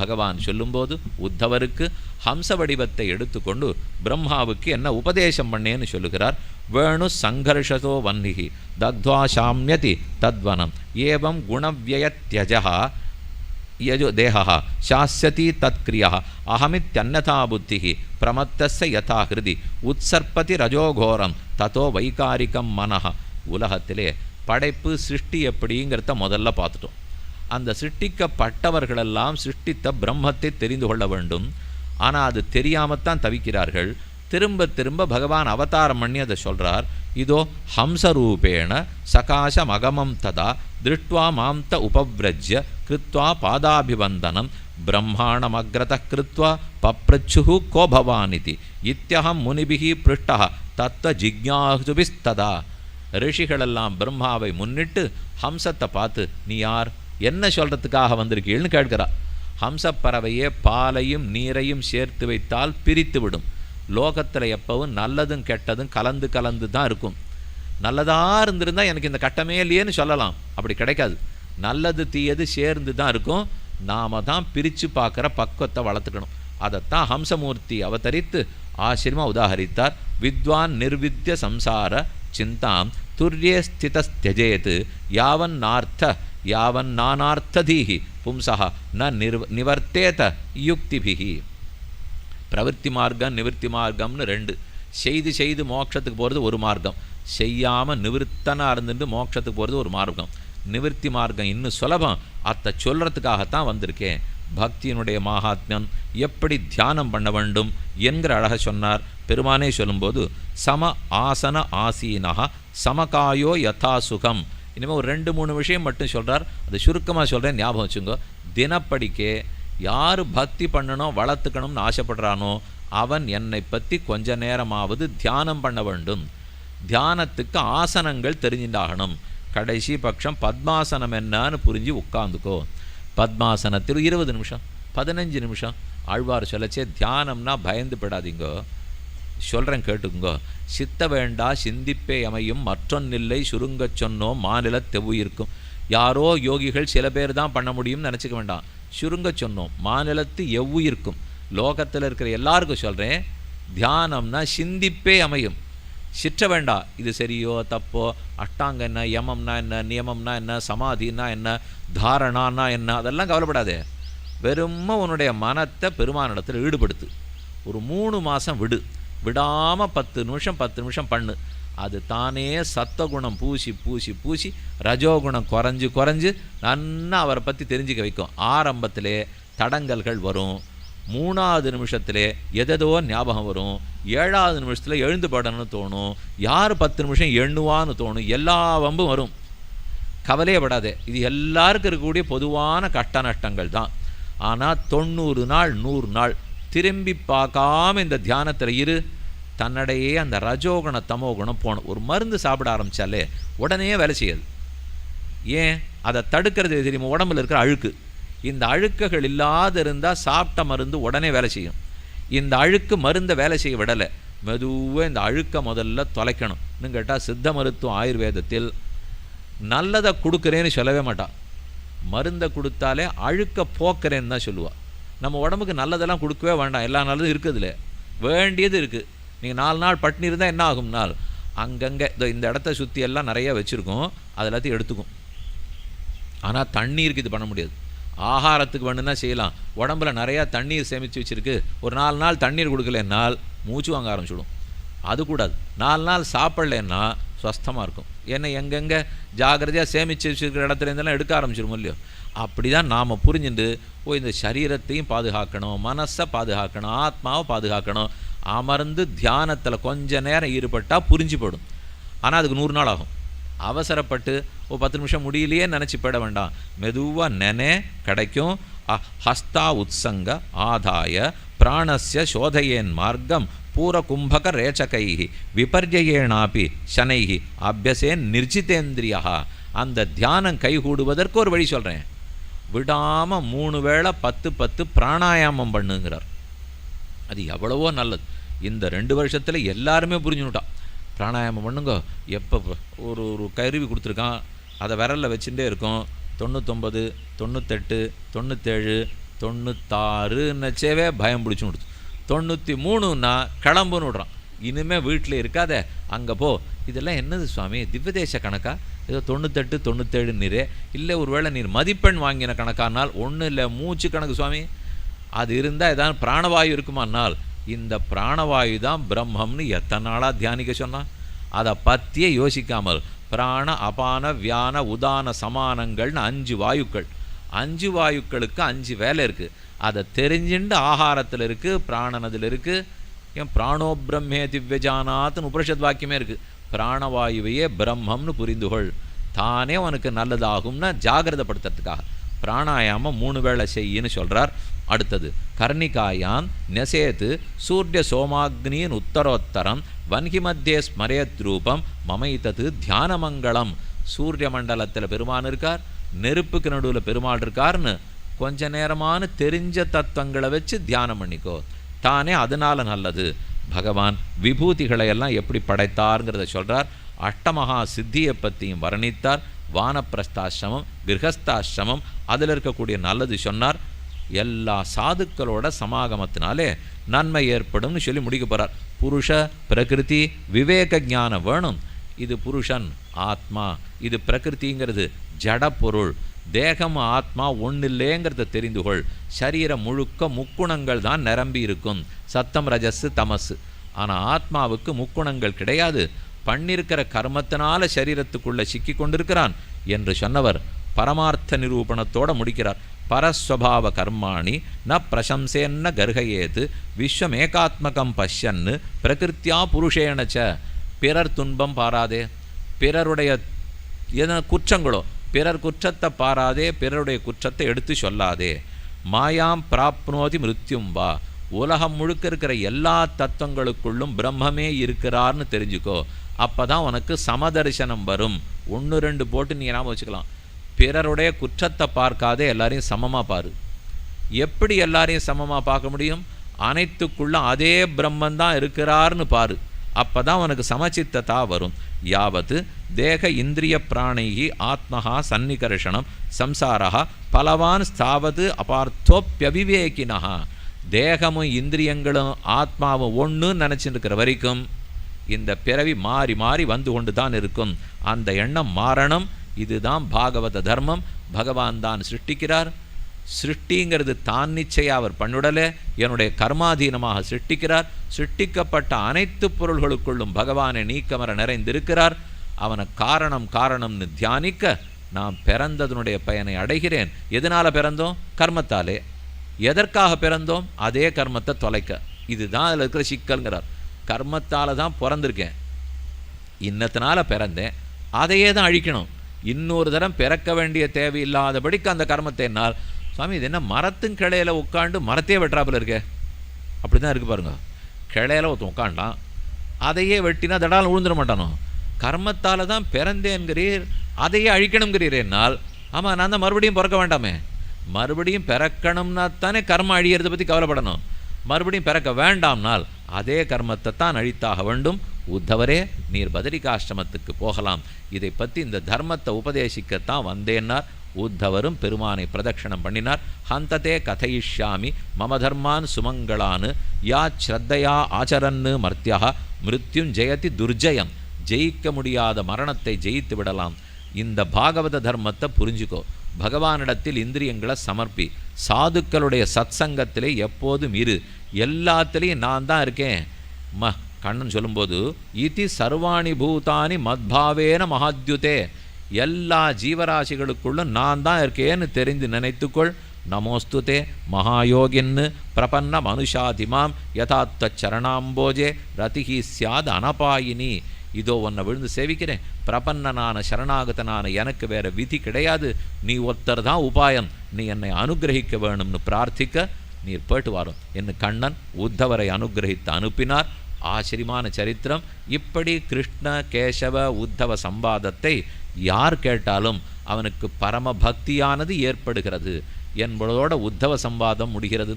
பகவான் சொல்லும்போது உத்தவருக்கு ஹம்ச வடிவத்தை எடுத்துக்கொண்டு பிரம்மாவுக்கு என்ன உபதேசம் பண்ணேன்னு சொல்லுகிறார். வேணு சங்கர்ஷதோ வன்னிகி தத்வா சாமியதி தத்வனம் ஏவம் குணவியத்தியஜா யஜோ தேகா சாஸ்யதி தத்கிரியா அகமித்தன்னதா புத்தி பிரமத்தஸ்ய யதா ஹிருதி உற்சற்பதி ரஜோகோரம் தத்தோ வைகாரிக்கம் மனஹ. உலகத்திலே படைப்பு சிருஷ்டி எப்படிங்கிறத முதல்ல பார்த்துட்டோம். அந்த சிருஷ்டிக்கப்பட்டவர்களெல்லாம் சிருஷ்டித்த பிரம்மத்தை தெரிந்து கொள்ள வேண்டும். ஆனால் அது தெரியாமத்தான் தவிக்கிறார்கள். திரும்ப திரும்ப பகவான் அவதாரம் பண்ணி அதை சொல்கிறார் இதோ ஹம்சரூபேண சகாசம் அகமம் ததா திருஷ்டுவா மாம்த உபவ்ரஜ்ய கிருத்வா பாதாபிவந்தனம் பிரம்மாணமக்ரத கிருத்வா பப்ரச்சுஹு கோ பவானிதி இத்தியகம் முனிபிகி பிருஷ்டா தத்துவ ஜிக்ஞாசுபிஸ்ததா ரிஷிகளெல்லாம் பிரம்மாவை முன்னிட்டு ஹம்சத்தை பார்த்து நீ யார்? என்ன சொல்கிறதுக்காக வந்திருக்கீள்னு கேட்கிறா. ஹம்சப்பறவையே பாலையும் நீரையும் சேர்த்து வைத்தால் பிரித்து விடும் லோகத்தில் எப்பவும் நல்லதும் கெட்டதும் கலந்து கலந்து தான் இருக்கும். நல்லதாக இருந்திருந்தால் எனக்கு இந்த கட்டமே இல்லையேன்னு சொல்லலாம். அப்படி கிடைக்காது. நல்லது தீயது சேர்ந்து தான் இருக்கும். நாம தான் பிரித்து பார்க்குற பக்குவத்தை வளர்த்துக்கணும். அதைத்தான் ஹம்சமூர்த்தி அவதரித்து ஆசிரமம் உதாகரித்தார். வித்வான் நிர்வித்ய சம்சார சிந்தாம் துர்யே ஸ்திதஸ்தியஜேத் யாவன் நார்த்த யாவன் நானார்த்ததீகி பும்சா ந நிர் நிவர்த்தேத யுக்திபிகி பிரவൃத்தி மார்க்கம் நிவர்த்தி மார்க்கம்னு ரெண்டு. செய்து செய்து மோட்சத்துக்கு போகிறது ஒரு மார்க்கம். செய்யாமல் நிவர்த்தனாக இருந்துட்டு மோட்சத்துக்கு போகிறது ஒரு மார்க்கம். நிவர்த்தி மார்க்கம் இன்னும் சுலபம். அத்தை சொல்கிறதுக்காகத்தான் வந்திருக்கேன். பக்தியினுடைய மகாத்மியம் எப்படி தியானம் பண்ண வேண்டும் என்கிற அழக சொன்னார். பெருமானே சொல்லும்போது சம ஆசன ஆசீனகா சமகாயோ யதா சுகம். இனிமேல் ஒரு ரெண்டு மூணு விஷயம் மட்டும் சொல்கிறார் அது சுருக்கமாக சொல்கிறேன் ஞாபகம் வச்சுங்க தினப்படிக்கே யார் பக்தி பண்ணணும் வளர்த்துக்கணும்னு ஆசைப்படுறானோ அவன் என்னை பற்றி கொஞ்ச நேரமாவது தியானம் பண்ண வேண்டும். தியானத்துக்கு ஆசனங்கள் தெரிஞ்சுட்டாகணும் கடைசி பட்சம் பத்மாசனம் என்னன்னு புரிஞ்சு உட்காந்துக்கோ பத்மாசனத்தில் இருபது நிமிஷம் பதினஞ்சு நிமிஷம். ஆழ்வார் சொல்லச்சே தியானம்னா பயந்துபடாதீங்கோ சொல்கிறேன் கேட்டுக்குங்கோ. சித்த வேண்டா சிந்திப்பே அமையும். மற்றொன்னில்லை சுருங்கச் சொன்னோம். மாநில தெவுயிருக்கும் யாரோ யோகிகள் சில பேர் தான் பண்ண முடியும்னு நினச்சிக்க வேண்டாம். சுருங்க சொன்னோம். மாநிலத்து எவ்வுயிருக்கும் லோகத்தில் இருக்கிற எல்லாருக்கும் சொல்கிறேன் தியானம்னா சிந்திப்பே அமையும். சிற்ற வேண்டா. இது சரியோ தப்போ அஷ்டாங்க என்ன யமம்னா என்ன நியமம்னா என்ன சமாதினா என்ன தாரணான்னா என்ன அதெல்லாம் கவலைப்படாதே. வெறும் உன்னுடைய மனத்தை பெருமானிடத்தில் ஈடுபடுத்து. ஒரு மூணு மாதம் விடு. விடாமல் பத்து நிமிஷம் பத்து நிமிஷம் பண்ணு. அது தானே சத்தகுணம் பூசி பூசி பூசி ரஜோகுணம் குறைஞ்சு குறைஞ்சு நன்னா அவரை பற்றி தெரிஞ்சுக்க வைக்கும். ஆரம்பத்திலே தடங்கல்கள் வரும். மூணாவது நிமிஷத்திலே எதேதோ ஞாபகம் வரும். ஏழாவது நிமிஷத்தில் எழுந்து படணும்னு தோணும். யார் பத்து நிமிஷம் எண்ணுவான்னு தோணும். எல்லா வம்பும் வரும். கவலையப்படாதே இது எல்லாருக்கும் இருக்கக்கூடிய பொதுவான கட்ட நஷ்டங்கள் தான். ஆனால் தொண்ணூறு நாள் நூறு நாள் திரும்பி பார்க்காம இந்த தியானத்தில் இரு. தன்னடையே அந்த ரஜோகுண தமோகுணம் போகணும். ஒரு மருந்து சாப்பிட ஆரம்பித்தாலே உடனே வேலை செய்யாது. ஏன்? அதை தடுக்கிறது தெரியுமா? உடம்புல இருக்கிற அழுக்கு. இந்த அழுக்குகள் இல்லாத இருந்தால் சாப்பிட்ட மருந்து உடனே வேலை செய்யும். இந்த அழுக்கு மருந்தை வேலை செய்ய விடலை. மெதுவாக இந்த அழுக்கை முதல்ல தொலைக்கணும்னு கேட்டால் சித்த மருத்துவம் ஆயுர்வேதத்தில் நல்லதை கொடுக்குறேன்னு சொல்லவே மாட்டான் மருந்தை கொடுத்தாலே அழுக்க போக்குறேன்னு தான் சொல்லுவாள் நம்ம உடம்புக்கு நல்லதெல்லாம் கொடுக்கவே வேண்டாம். எல்லா நல்லதும் இருக்குதுல. வேண்டியது இருக்குது நீங்கள் நாலு நாள் பட்டினி இருந்தால் என்ன ஆகும்? நாள். அங்கங்கே இதோ இந்த இடத்த சுற்றி எல்லாம் நிறைய வச்சுருக்கோம். அது எல்லாத்தையும் எடுத்துக்கும். ஆனால் தண்ணீருக்கு இது பண்ண முடியாது. ஆகாரத்துக்கு வேணும்னா செய்யலாம். உடம்புல நிறையா தண்ணீர் சேமித்து வச்சுருக்கு. ஒரு நாலு நாள் தண்ணீர் கொடுக்கலன்னால் மூச்சு வாங்க ஆரம்பிச்சிடும். அது கூடாது. நாலு நாள் சாப்பிட்லன்னா ஸ்வஸ்தமாக இருக்கும். ஏன்னா எங்கெங்கே ஜாகிரதையாக சேமித்து வச்சுருக்கிற இடத்துல இருந்தெல்லாம் எடுக்க ஆரம்பிச்சிடும் இல்லையோ? அப்படி தான் நாம் புரிஞ்சுட்டு ஓ இந்த சரீரத்தையும் பாதுகாக்கணும் மனசை பாதுகாக்கணும் ஆத்மாவை பாதுகாக்கணும் அமர்ந்து தியானத்தில் கொஞ்ச நேரம் ஈடுபட்டால் புரிஞ்சுப்படும் ஆனால் அதுக்கு நூறு நாள் ஆகும். அவசரப்பட்டு ஓ பத்து நிமிஷம் முடியலையே நினச்சி போயிட வேண்டாம். மெதுவாக நெனே கிடைக்கும். ஹஸ்தா உத்சங்க ஆதாய பிராணஸ்ய சோதையேன் மார்க்கம் பூரகும்பக ரேச்சகை விபர்யேனாப்பி சனை அபியசேன் நிர்ஜிதேந்திரியா. அந்த தியானம் கைகூடுவதற்கு ஒரு வழி சொல்கிறேன் விடாமல் மூணு வேளை பத்து பத்து பிராணாயாமம் பண்ணுங்கிறார். அது எவ்வளவோ நல்லது. இந்த ரெண்டு வருஷத்தில் எல்லாருமே புரிஞ்சுனுட்டான் பிராணாயாமம் பண்ணுங்க. எப்போ ஒரு ஒரு கருவி கொடுத்துருக்கான். அதை விரலில் வச்சுட்டே இருக்கும். தொண்ணூத்தொம்பது தொண்ணூத்தெட்டு தொண்ணூத்தேழு தொண்ணூத்தாறுன்னச்சேவே பயம் பிடிச்சு விடுது. தொண்ணூற்றி மூணுன்னா கிளம்புன்னு விடுறான். இனிமேல் வீட்டில் இருக்காத. அங்கே போ. இதெல்லாம் என்னது சுவாமி? திவ்யதேச கணக்கா? ஏதோ தொண்ணூத்தெட்டு தொண்ணூத்தேழு நீரே. இல்லை ஒருவேளை நீர் மதிப்பெண் வாங்கின கணக்கானால் ஒன்றும் இல்லை மூச்சு கணக்கு சுவாமி. அது இருந்தால் ஏதாவது பிராணவாயு இருக்குமானால் இந்த பிராணவாயு தான் பிரம்மம்னு எத்தனை நாளாக தியானிக்க சொன்னான். அதை பற்றியே யோசிக்காமல் பிராண அபான வியான உதான சமானங்கள்னு அஞ்சு வாயுக்கள். அஞ்சு வாயுக்களுக்கு அஞ்சு வேலை இருக்குது அதை தெரிஞ்சுண்டு ஆகாரத்தில் இருக்குது பிராணனதில் இருக்குது ஏன் பிராணோ பிரம்மே திவ்யஜானாத்னு உபரிஷத் வாக்கியமே இருக்குது பிராணவாயுவையே பிரம்மம்னு புரிந்துகொள். தானே உனக்கு நல்லதாகும்னா ஜாகிரதப்படுத்துறதுக்காக. பிராணாயாமம் மூணு வேளை செய்யின்னு சொல்கிறார் அடுத்தது கர்ணிகாயான் நெசேத்து சூரிய சோமாக்னியின் உத்தரோத்தரம் வன்கி மத்தியே ஸ்மரேத் ரூபம் மமைத்தது தியானமங்கலம். சூரிய மண்டலத்தில் பெருமான் இருக்கார் நெருப்புக்கு நடுவில் பெருமாள் இருக்கார்னு கொஞ்ச நேரமான தெரிஞ்ச தத்துவங்களை வச்சு தியானம் பண்ணிக்கோ. தானே அதனால் நல்லது. பகவான் விபூதிகளை எல்லாம் எப்படி படைத்தார்ங்கிறத சொல்கிறார் அஷ்டமகா சித்தியை பற்றியும் வர்ணித்தார். வானப்பிரஸ்தாசிரமம் கிரகஸ்தாசிரமம் அதில் இருக்கக்கூடிய நல்லது சொன்னார். எல்லா சாதுக்களோட சமாகமத்தினாலே நன்மை ஏற்படும்னு சொல்லி முடிக்க போகிறார் புருஷ பிரகிருதி விவேக ஞானம் வேணும். இது புருஷன் ஆத்மா. இது பிரகிருதிங்கிறது ஜட பொருள். தேகம் ஆத்மா ஒன்றில்லேங்கிறத தெரிந்து கொள். சரீரம் முழுக்க முக்குணங்கள் தான் நிரம்பி இருக்கும். சத்தம் ரஜஸ் தமசு. ஆனால் ஆத்மாவுக்கு முக்குணங்கள் கிடையாது. பண்ணிருக்கிற கர்மத்தினால சரீரத்துக்குள்ளே சிக்கி கொண்டிருக்கிறான் என்று சொன்னவர் பரமார்த்த நிரூபணத்தோட முடிக்கிறார். பரஸ்வபாவ கர்மாணி ந பிரசம்சேன்ன கர்ஹயேது விஸ்வமேகாத்மகம் பஷ்யன்னு பிரகிருத்தியா புருஷேனச்ச பிறர் துன்பம் பாராதே. பிறருடைய எதனா குற்றங்களோ பிறர் குற்றத்தை பாராதே பிறருடைய குற்றத்தை எடுத்து சொல்லாதே. மாயாம் பிராப்னோதி மிருத்யும் வா. உலகம் முழுக்க இருக்கிற எல்லா தத்துவங்களுக்குள்ளும் பிரம்மமே இருக்கிறார்னு தெரிஞ்சுக்கோ. அப்போ தான் உனக்கு சமதரிசனம் வரும். ஒன்று ரெண்டு போட்டு நீ ஞாபகம் வச்சுக்கலாம். பிறருடைய குற்றத்தை பார்க்காதே எல்லாரையும் சமமாக பாரு. எப்படி எல்லாரையும் சமமாக பார்க்க முடியும்? அனைத்துக்குள்ள அதே பிரம்மன் தான் இருக்கிறார்னு பாரு. அப்போ தான் உனக்கு சமச்சித்ததா வரும். யாவது தேக இந்திரிய பிராணைகி ஆத்மஹா சன்னிகர்ஷணம் சம்சாரா பலவான் ஸ்தாவது அபார்த்தோப்பியவிவேகினா தேகமும் இந்திரியங்களும் ஆத்மாவும் ஒன்றுன்னு நினச்சிட்டு இருக்கிற வரைக்கும் இந்த பிறவி மாறி மாறி வந்து கொண்டு தான் இருக்கும். அந்த எண்ணம் மாறணும். இதுதான் பாகவத தர்மம். பகவான் தான் சிருஷ்டிக்கிறார். சிருஷ்டிங்கிறது தான் நிச்சயம். அவர் பண்ணுடலே. என்னுடைய கர்மாதீனமாக சிருஷ்டிக்கிறார். சிருஷ்டிக்கப்பட்ட அனைத்து பொருள்களுக்குள்ளும் பகவானை நீக்கமர நிறைந்திருக்கிறார். அவனை காரணம் காரணம்னு தியானிக்க நாம் பிறந்ததனுடைய பயனை அடைகிறேன். எதனால் பிறந்தோம்? கர்மத்தாலே. எதற்காக பிறந்தோம்? அதே கர்மத்தை தொலைக்க. இதுதான் அதில் இருக்கிற சிக்கல்ங்கிறார். கர்மத்தால் தான் பிறந்திருக்கேன். இன்னத்தினால பிறந்தேன். அதையே தான் அழிக்கணும். இன்னொரு தரம் பிறக்க வேண்டிய தேவையில்லாதபடிக்கு அந்த கர்மத்தை என்னால் சுவாமி இது என்ன மரத்தும் கிளையில் உட்காந்து மரத்தையே வெட்டுறாப்பில் இருக்கே? அப்படி தான் இருக்குது பாருங்க. கிளையில ஒருத்தன் உட்காண்டான் அதையே வெட்டினா தடால் விழுந்துட மாட்டானோ? கர்மத்தால் தான் பிறந்தேன்கிறீர் அதையே அழிக்கணுங்கிறீர் என்னால். ஆமாம் நான் தான் மறுபடியும் பிறக்க வேண்டாமே. மறுபடியும் பிறக்கணும்னா தானே கர்மம் அழியறதை பற்றி கவலைப்படணும். மறுபடியும் பிறக்க வேண்டாம்னால் அதே கர்மத்தை தான் அழித்தாக வேண்டும். உத்தவரே நீர் பதிரிகாஷ்டமத்துக்கு போகலாம். இதை பற்றி இந்த தர்மத்தை உபதேசிக்கத்தான் வந்தேன்னார். உத்தவரும் பெருமானை பிரதட்சணம் பண்ணினார். ஹந்ததே கதையிஷ்யாமி மம தர்மான் சுமங்களானு யா ஸ்ரத்தையா ஆச்சரன்னு மர்த்தியா மிருத்யும் ஜெயதி துர்ஜயம் ஜெயிக்க முடியாத மரணத்தை ஜெயித்து விடலாம். இந்த பாகவத தர்மத்தை புரிஞ்சுக்கோ. பகவானிடத்தில் இந்திரியங்களை சமர்ப்பி. சாதுக்களுடைய சத் சங்கத்திலே எப்போதும் இரு. எல்லாத்துலேயும் நான் தான் இருக்கேன். ம கண்ணன் சொல்லும்போது இதி சர்வாணி பூதானி மத்பாவேன மகாத்யுதே. எல்லா ஜீவராசிகளுக்குள்ளும் நான் தான் இருக்கேன்னு தெரிந்து நினைத்துக்கொள். நமோஸ்துதே மகாயோகின்னு பிரபன்ன மனுஷாதிமாம் யதாத்த சரணாம்போஜே ரதிஹி சியாத் அனபாயினி. இதோ உன்னை விழுந்து சேவிக்கிறேன். பிரபன்னனான சரணாகதனான எனக்கு வேறு விதி கிடையாது. நீ ஒருத்தர் தான் உபாயம். நீ என்னை அனுகிரகிக்க வேணும்னு பிரார்த்திக்க. நீர் போயிட்டு வரும் என்று கண்ணன் உத்தவரை அனுகிரகித்து அனுப்பினார். ஆச்சரியமான சரித்திரம். இப்படி கிருஷ்ண கேசவ உத்தவ சம்பாதத்தை யார் கேட்டாலும் அவனுக்கு பரம பக்தியானது ஏற்படுகிறது என்பதோட உத்தவ சம்பாதம் முடிகிறது.